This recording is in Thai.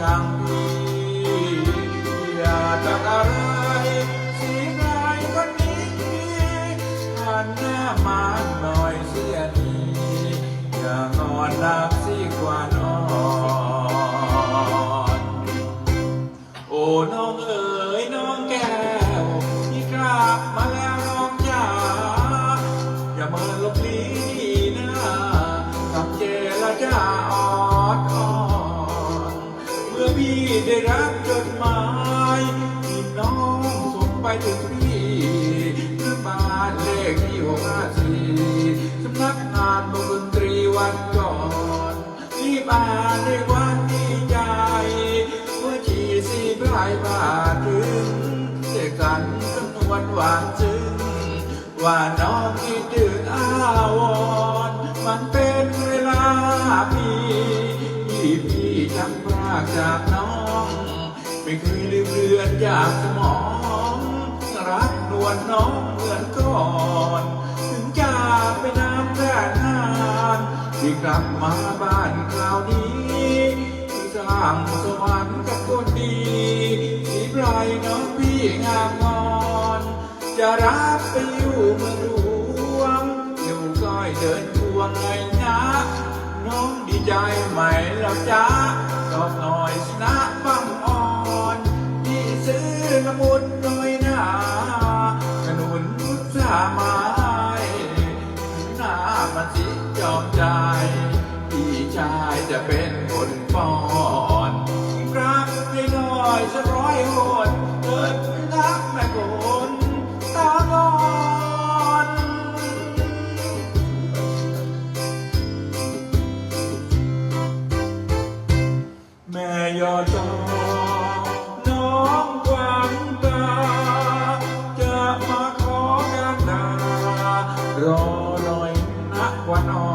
องช่างดีอย่าตักอะไรสีนายคนนี้หันหน้ามาหน่อยเสียนีอย่านอนหลับสิกว่า พี่ได้รับจดหมายที่น้องส่งไปถึงพี่หรือบ้านเลขที่หกห้าสี่สำนักงานวงดนตรีวันก่อนรีบอ่านด้วยความดีใจเมื่อจีสีปลายบาทถึงเจอกันจำนวนหวานจึงว่าน้องคิดถึงอาวร ไม่เคยลืมเลือนจากสมองรักนวลน้องเหมือนก่อน ถึงจากไปนานแสนนานที่กลับมาบ้านคราวนี้ที่สร้างสวรรค์กับคนดีที่ปลายน้องพี่งามงอน จะรับไปอยู่เมืองหลวงอยู่ก้อยเดินควงไงนะน้องดีใจไหมแล้วจ้าตอบหน่อยสินะบัง กรักไดอยสัร้อยโหดเกิดรักแม่โนตาบอดแม่ยอดจอน้องกวางตาจะมาขอกันดารอหน่อยนะวันอ่อน